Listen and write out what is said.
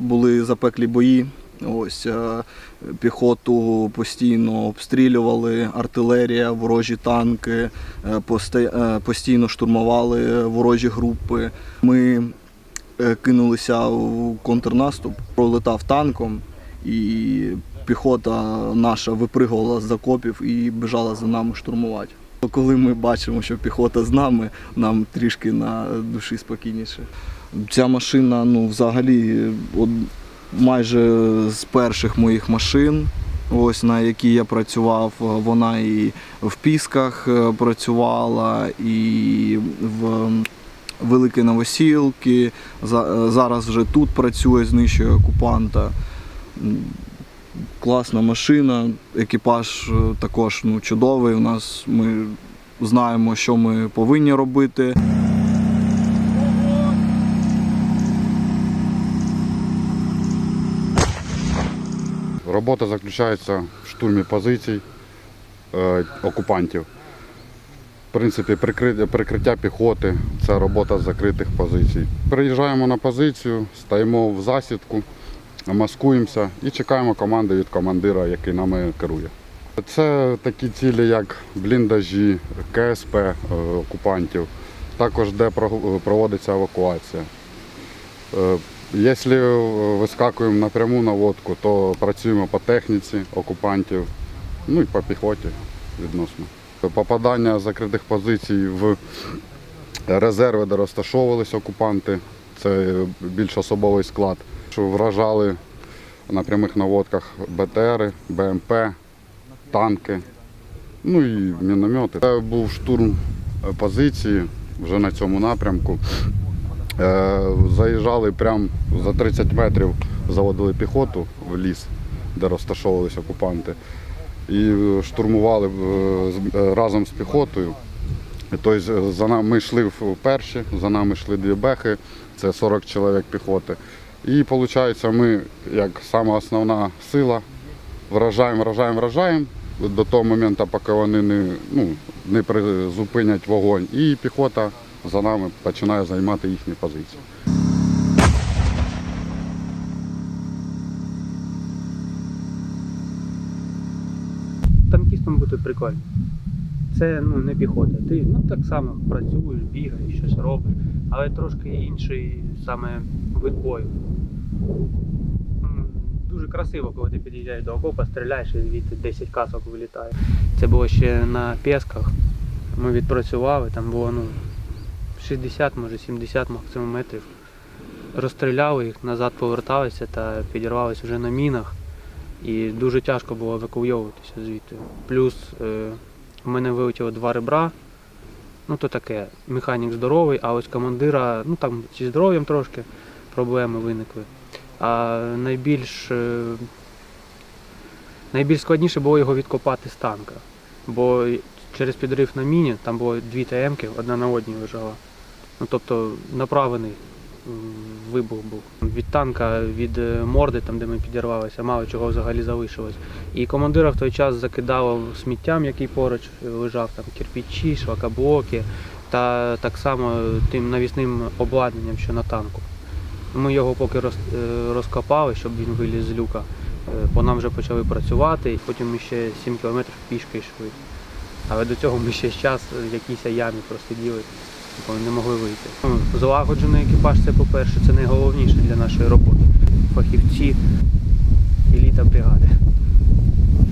були запеклі бої. Ось е, піхоту постійно обстрілювали, артилерія, ворожі танки, е, е, постійно штурмували ворожі групи. Ми кинулися у контрнаступ, пролетав танком, і піхота наша випригувала з окопів і біжала за нами штурмувати. Коли ми бачимо, що піхота з нами, нам трішки на душі спокійніше. Ця машина, ну, взагалі, от, майже з перших моїх машин, ось на якій я працював, вона і в Пісках е, працювала, і в Великі Новосілки. Е, Зараз вже тут працює, знищує окупанта. Класна машина, екіпаж е, також ну, чудовий. У нас ми знаємо, що ми повинні робити. Робота заключається в штурмі позицій е, окупантів. В принципі, прикри- прикриття піхоти це робота закритих позицій. Приїжджаємо на позицію, стаємо в засідку, маскуємося і чекаємо команди від командира, який нами керує. Це такі цілі, як бліндажі, КСП е, окупантів, також де проводиться евакуація. Е, Якщо вискакуємо напряму на водку, то працюємо по техніці окупантів, ну і по піхоті відносно. Попадання закритих позицій в резерви, де розташовувалися окупанти, це більш особовий склад. Що вражали на прямих наводках БТРи, БМП, танки, ну і міномети. Це був штурм позиції вже на цьому напрямку. Е, Заїжджали прямо за 30 метрів, заводили піхоту в ліс, де розташовувалися окупанти, і штурмували е, е, разом з піхотою. Тобто за нами ми йшли перші, за нами йшли дві бехи, це 40 чоловік піхоти. І виходить, ми, як сама основна сила, вражаємо, вражаємо, вражаємо до того моменту, поки вони не, ну, не призупинять вогонь. І піхота за нами починає займати їхні позиції. Танкістом бути прикольно. Це ну, не піхота. Ти ну, так само працюєш, бігаєш, щось робиш, але трошки інший саме вид бою. Дуже красиво, коли ти під'їжджаєш до окопа, стріляєш і звідти 10 касок вилітає. Це було ще на Пєсках. Ми відпрацювали, там було ну, 60, може 70 максимум метрів. Розстріляли їх, назад поверталися та підірвалися вже на мінах. І дуже тяжко було евакуйовуватися звідти. Плюс е, в мене вилетіло два ребра. Ну то таке, механік здоровий, а ось командира, ну там зі здоров'ям трошки проблеми виникли. А найбільш, е, найбільш складніше було його відкопати з танка. Бо через підрив на міні там було дві ТМ-ки, одна на одній лежала. Ну тобто направлений вибух був. Від танка, від е, морди, там де ми підірвалися, мало чого взагалі залишилось. І командира в той час закидало сміттям, який поруч лежав, там кирпичі, шлакоблоки, та так само тим навісним обладнанням, що на танку. Ми його поки е, розкопали, щоб він виліз з люка. Е, По нам вже почали працювати, і потім ми ще 7 кілометрів пішки йшли. Але до цього ми ще час в якійсь ямі просиділи, бо не могли вийти. Злагоджений екіпаж це, по-перше, це найголовніше для нашої роботи. Фахівці, еліта бригади.